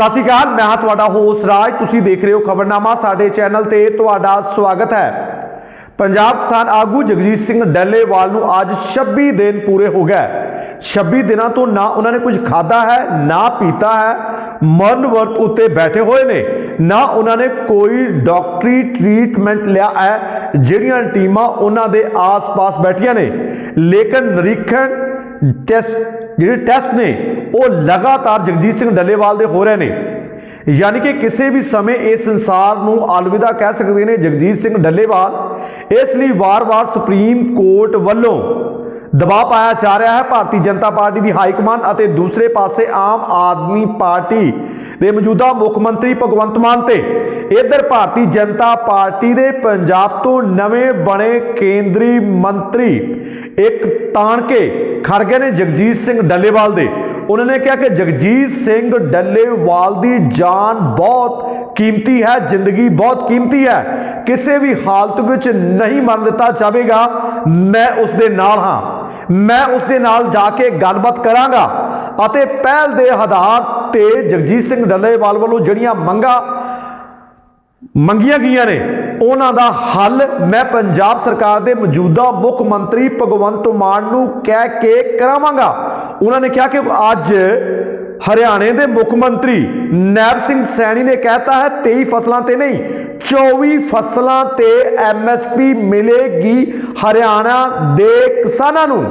ਸਤਿ ਸ਼੍ਰੀ ਅਕਾਲ, ਮੈਂ ਹਾਂ ਤੁਹਾਡਾ ਹੋਸ ਰਾਜ। ਤੁਸੀਂ ਦੇਖ ਰਹੇ ਹੋ ਖਬਰਨਾਮਾ, ਸਾਡੇ ਚੈਨਲ ਤੇ ਤੁਹਾਡਾ ਸਵਾਗਤ ਹੈ। ਪੰਜਾਬ ਕਿਸਾਨ ਆਗੂ ਜਗਜੀਤ ਸਿੰਘ ਡੱਲੇਵਾਲ ਨੂੰ ਅੱਜ 26 ਦਿਨ ਪੂਰੇ ਹੋ ਗਏ। 26 ਦਿਨਾਂ ਤੋਂ ਨਾ ਉਹਨਾਂ ਨੇ ਕੁਝ ਖਾਦਾ ਹੈ, ਨਾ ਪੀਤਾ ਹੈ, ਮਰਨ ਵਰਤ ਉੱਤੇ ਬੈਠੇ ਹੋਏ ਨੇ। ਨਾ ਉਹਨਾਂ ਨੇ ਕੋਈ ਡਾਕਟਰੀ ਟ੍ਰੀਟਮੈਂਟ ਲਿਆ ਹੈ, ਜਿਹੜੀਆਂ ਟੀਮਾਂ ਉਹਨਾਂ ਦੇ ਆਸ-ਪਾਸ ਬੈਠੀਆਂ ਨੇ। ਲੇਕਿਨ ਨਿਰੀਖਣ ਟੈਸਟ, ਜਿਹੜੇ ਟੈਸਟ ਨੇ ਉਹ ਲਗਾਤਾਰ ਜਗਜੀਤ ਸਿੰਘ ਡੱਲੇਵਾਲ ਦੇ ਹੋ ਰਹੇ ਨੇ। ਯਾਨੀ ਕਿ ਕਿਸੇ ਵੀ ਸਮੇਂ ਇਸ ਸੰਸਾਰ ਨੂੰ ਅਲਵਿਦਾ ਕਹਿ ਸਕਦੇ ਨੇ ਜਗਜੀਤ ਸਿੰਘ ਡੱਲੇਵਾਲ। ਇਸ ਲਈ ਵਾਰ-ਵਾਰ ਸੁਪਰੀਮ ਕੋਰਟ ਵੱਲੋਂ ਦਬਾਅ ਪਾਇਆ ਜਾ ਰਿਹਾ ਹੈ। ਭਾਰਤੀ ਜਨਤਾ ਪਾਰਟੀ ਦੀ ਹਾਈ ਕਮਾਂਡ ਅਤੇ ਦੂਸਰੇ ਪਾਸੇ ਆਮ ਆਦਮੀ ਪਾਰਟੀ ਦੇ ਮੌਜੂਦਾ ਮੁੱਖ ਮੰਤਰੀ ਭਗਵੰਤ ਮਾਨ ਤੇ ਇਧਰ ਭਾਰਤੀ ਜਨਤਾ ਪਾਰਟੀ ਦੇ ਪੰਜਾਬ ਤੋਂ ਨਵੇਂ ਬਣੇ ਕੇਂਦਰੀ ਮੰਤਰੀ ਇੱਕ ਤਾਣ ਕੇ ਖੜ ਗਏ ਨੇ ਜਗਜੀਤ ਸਿੰਘ ਡੱਲੇਵਾਲ ਦੇ। ਉਹਨਾਂ ਨੇ ਕਿਹਾ ਕਿ ਜਗਜੀਤ ਸਿੰਘ ਡੱਲੇਵਾਲ ਦੀ ਜਾਨ ਬਹੁਤ ਕੀਮਤੀ ਹੈ, ਜ਼ਿੰਦਗੀ ਬਹੁਤ ਕੀਮਤੀ ਹੈ। ਕਿਸੇ ਵੀ ਹਾਲਤ ਵਿੱਚ ਨਹੀਂ ਮੰਨ ਦਿੱਤਾ ਜਾਵੇਗਾ। ਮੈਂ ਉਸ ਦੇ ਨਾਲ ਹਾਂ। ਮੈਂ ਉਸ ਦੇ ਨਾਲ ਜਾ ਕੇ ਗੱਲਬਾਤ ਕਰਾਂਗਾ ਅਤੇ ਪਹਿਲ ਦੇ ਆਧਾਰ ਤੇ ਜਗਜੀਤ ਸਿੰਘ ਡੱਲੇਵਾਲ ਵੱਲੋਂ ਜਿਹੜੀਆਂ ਮੰਗਾਂ ਮੰਗੀਆਂ ਗਈਆਂ ਨੇ, ਉਹਨਾਂ ਦਾ ਹੱਲ ਮੈਂ ਪੰਜਾਬ ਸਰਕਾਰ ਦੇ ਮੌਜੂਦਾ ਮੁੱਖ ਮੰਤਰੀ ਭਗਵੰਤ ਮਾਨ ਨੂੰ ਕਹਿ ਕੇ ਕਰਾਵਾਂਗਾ। ਉਹਨਾਂ ਨੇ ਕਿਹਾ ਕਿ ਅੱਜ ਹਰਿਆਣੇ ਦੇ ਮੁੱਖ ਮੰਤਰੀ ਨੈਬ ਸਿੰਘ ਸੈਣੀ ਨੇ ਕਹਿਤਾ ਹੈ 23 ਫਸਲਾਂ ਤੇ ਨਹੀਂ 24 ਫਸਲਾਂ ਤੇ ਐਮਐਸਪੀ ਮਿਲੇਗੀ ਹਰਿਆਣਾ ਦੇ ਕਿਸਾਨਾਂ ਨੂੰ।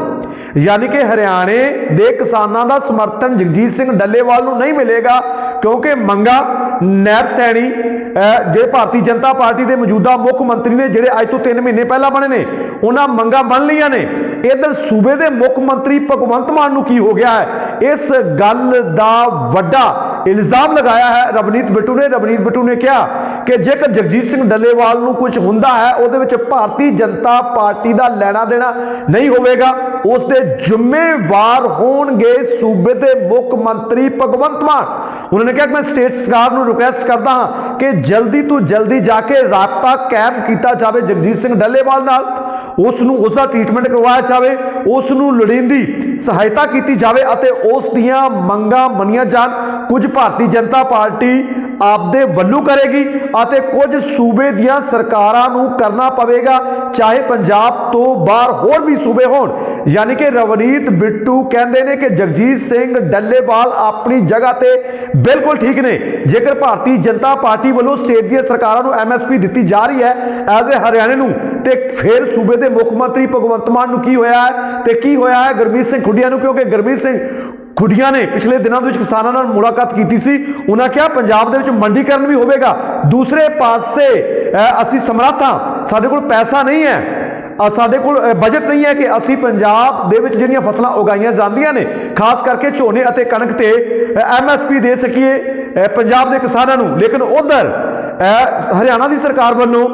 ਯਾਨੀ ਕਿ ਹਰਿਆਣੇ ਦੇ ਕਿਸਾਨਾਂ ਦਾ ਸਮਰਥਨ ਜਗਜੀਤ ਸਿੰਘ ਡੱਲੇਵਾਲ ਨੂੰ ਨਹੀਂ ਮਿਲੇਗਾ, ਕਿਉਂਕਿ ਮੰਗਾ ਨੈਬ ਸੈਣੀ ਜਿਹੜੇ ਭਾਰਤੀ ਜਨਤਾ ਪਾਰਟੀ ਦੇ ਮੌਜੂਦਾ ਮੁੱਖ ਮੰਤਰੀ ਨੇ, ਜਿਹੜੇ ਅੱਜ ਤੋਂ 3 ਮਹੀਨੇ ਪਹਿਲਾਂ ਬਣੇ ਨੇ, ਉਹਨਾਂ ਮੰਗਾਂ ਬਣ ਲਈਆਂ ਨੇ। ਇਧਰ ਸੂਬੇ ਦੇ ਮੁੱਖ ਮੰਤਰੀ ਭਗਵੰਤ ਮਾਨ ਨੂੰ ਕੀ ਹੋ ਗਿਆ ਹੈ? ਇਸ ਗੱਲ ਦਾ ਵੱਡਾ ਇਲਜ਼ਾਮ ਲਗਾਇਆ ਹੈ ਰਵਨੀਤ ਬਿੱਟੂ ਨੇ। ਰਵਨੀਤ ਬਿੱਟੂ ਨੇ ਕਿਹਾ ਕਿ ਜੇਕਰ ਜਗਜੀਤ ਸਿੰਘ ਡੱਲੇਵਾਲ ਨੂੰ ਕੁਝ ਹੁੰਦਾ ਹੈ, ਉਹਦੇ ਵਿੱਚ ਭਾਰਤੀ ਜਨਤਾ ਪਾਰਟੀ ਦਾ ਲੈਣਾ ਦੇਣਾ ਨਹੀਂ ਹੋਵੇਗਾ। ਉਸ ਦੇ ਜ਼ਿੰਮੇਵਾਰ ਹੋਣਗੇ ਸੂਬੇ ਦੇ ਮੁੱਖ ਮੰਤਰੀ ਭਗਵੰਤ ਮਾਨ। ਉਹਨਾਂ ਨੇ ਕਿਹਾ ਕਿ ਮੈਂ ਸਟੇਟ ਸਰਕਾਰ ਨੂੰ ਰਿਕੁਐਸਟ ਕਰਦਾ ਹਾਂ ਕਿ ਜਲਦੀ ਤੋਂ ਜਲਦੀ ਜਾ ਕੇ ਰਾਬਤਾ ਕਾਇਮ ਕੀਤਾ ਜਾਵੇ ਜਗਜੀਤ ਸਿੰਘ ਡੱਲੇਵਾਲ ਨਾਲ। ਉਸ ਨੂੰ ਉਸ ਦਾ ਟ੍ਰੀਟਮੈਂਟ ਕਰਵਾਇਆ ਜਾਵੇ ਉਸ ਨੂੰ ਲੋੜੀਂਦੀ ਸਹਾਇਤਾ ਕੀਤੀ ਜਾਵੇ ਅਤੇ ਉਸ ਦੀਆਂ ਮੰਗਾਂ ਮੰਨੀਆਂ ਜਾਣ। ਕੁਝ ਭਾਰਤੀ ਜਨਤਾ ਪਾਰਟੀ ਆਪਦੇ ਵੱਲੋਂ ਕਰੇਗੀ ਅਤੇ ਕੁਝ ਸੂਬੇ ਦੀਆਂ ਸਰਕਾਰਾਂ ਨੂੰ ਕਰਨਾ ਪਵੇਗਾ, ਚਾਹੇ ਪੰਜਾਬ ਤੋਂ ਬਾਹਰ ਹੋਰ ਵੀ ਸੂਬੇ ਹੋਣ। ਯਾਨੀ ਕਿ ਰਵਨੀਤ ਬਿੱਟੂ ਕਹਿੰਦੇ ਨੇ ਕਿ ਜਗਜੀਤ ਸਿੰਘ ਡੱਲੇਵਾਲ ਆਪਣੀ ਜਗ੍ਹਾ ਤੇ ਬਿਲਕੁਲ ਠੀਕ ਨੇ। ਜੇਕਰ ਭਾਰਤੀ ਜਨਤਾ ਪਾਰਟੀ ਵੱਲੋਂ ਸਟੇਟ ਦੀਆਂ ਸਰਕਾਰਾਂ ਨੂੰ ਐਮਐਸਪੀ ਦਿੱਤੀ ਜਾ ਰਹੀ ਹੈ, ਐਜ਼ ਏ ਹਰਿਆਣੇ ਨੂੰ, ਤੇ ਫਿਰ ਸੂਬੇ ਦੇ ਮੁੱਖ ਮੰਤਰੀ ਭਗਵੰਤ ਮਾਨ ਨੂੰ ਕੀ ਹੋਇਆ ਹੈ? ਤੇ ਕੀ ਹੋਇਆ ਹੈ ਗੁਰਮੀਤ ਸਿੰਘ ਖੁੱਡੀਆਂ ਨੂੰ? ਕਿਉਂਕਿ ਗੁਰਮੀਤ ਸਿੰਘ ਖੁੱਡੀਆਂ ਨੇ ਪਿਛਲੇ ਦਿਨਾਂ ਦੇ ਵਿੱਚ ਕਿਸਾਨਾਂ ਨਾਲ ਮੁਲਾਕਾਤ ਕੀਤੀ ਸੀ। ਉਹਨਾਂ ਕਿਹਾ, ਪੰਜਾਬ ਦੇ ਵਿੱਚ ਮੰਡੀਕਰਨ ਵੀ ਹੋਵੇਗਾ। ਦੂਸਰੇ ਪਾਸੇ ਅਸੀਂ ਸਮਰੱਥ ਹਾਂ। ਸਾਡੇ ਕੋਲ ਪੈਸਾ ਨਹੀਂ ਹੈ। ਸਾਡੇ ਕੋਲ ਬਜਟ ਨਹੀਂ ਹੈ ਕਿ ਅਸੀਂ ਪੰਜਾਬ ਦੇ ਵਿੱਚ ਜਿਹੜੀਆਂ ਫਸਲਾਂ ਉਗਾਈਆਂ ਜਾਂਦੀਆਂ ਨੇ, ਖਾਸ ਕਰਕੇ ਝੋਨੇ ਅਤੇ ਕਣਕ ਤੇ ਐਮਐਸਪੀ ਦੇ ਸਕੀਏ ਪੰਜਾਬ ਦੇ ਕਿਸਾਨਾਂ ਨੂੰ। ਲੇਕਿਨ ਉਧਰ ਹਰਿਆਣਾ ਦੀ ਸਰਕਾਰ ਵੱਲੋਂ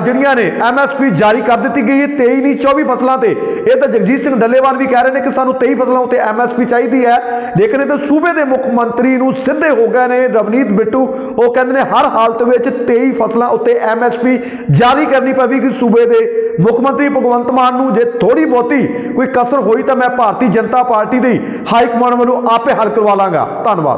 ਜਿਹੜੀਆਂ ਨੇ ਐਮਐਸਪੀ ਜਾਰੀ ਕਰ ਦਿੱਤੀ ਗਈ ਹੈ 23 ਨਹੀਂ 24 ਫਸਲਾਂ ਤੇ। ਇਹ ਤਾਂ ਜਗਜੀਤ ਸਿੰਘ ਡੱਲੇਵਾਲ ਵੀ ਕਹਿ ਰਹੇ ਨੇ ਕਿ ਸਾਨੂੰ 23 ਫਸਲਾਂ ਉੱਤੇ ਐਮਐਸਪੀ ਚਾਹੀਦੀ ਹੈ। ਲੇਕਿਨ ਇਹ ਤਾਂ ਸੂਬੇ ਦੇ ਮੁੱਖ ਮੰਤਰੀ ਨੂੰ ਸਿੱਧੇ ਹੋ ਗਏ ਨੇ, ਰਵਨੀਤ ਬਿੱਟੂ। ਉਹ ਕਹਿੰਦੇ ਨੇ ਹਰ ਹਾਲਤ ਵਿੱਚ 23 ਫਸਲਾਂ ਉੱਤੇ ਐਮਐਸਪੀ ਜਾਰੀ ਕਰਨੀ ਪਵੇਗੀ ਸੂਬੇ ਦੇ। ਮੁੱਖ ਮੰਤਰੀ ਭਗਵੰਤ ਮਾਨ ਨੂੰ ਜੇ ਥੋੜੀ ਬਹੁਤੀ ਕੋਈ ਕਸਰ ਹੋਈ ਤਾਂ ਮੈਂ ਭਾਰਤੀ ਜਨਤਾ ਪਾਰਟੀ ਦੀ ਹਾਈ ਕਮਾਂਡ ਵੱਲੋਂ ਆਪੇ ਹੱਲ ਕਰਵਾ ਲਾਂਗਾ। ਧੰਨਵਾਦ।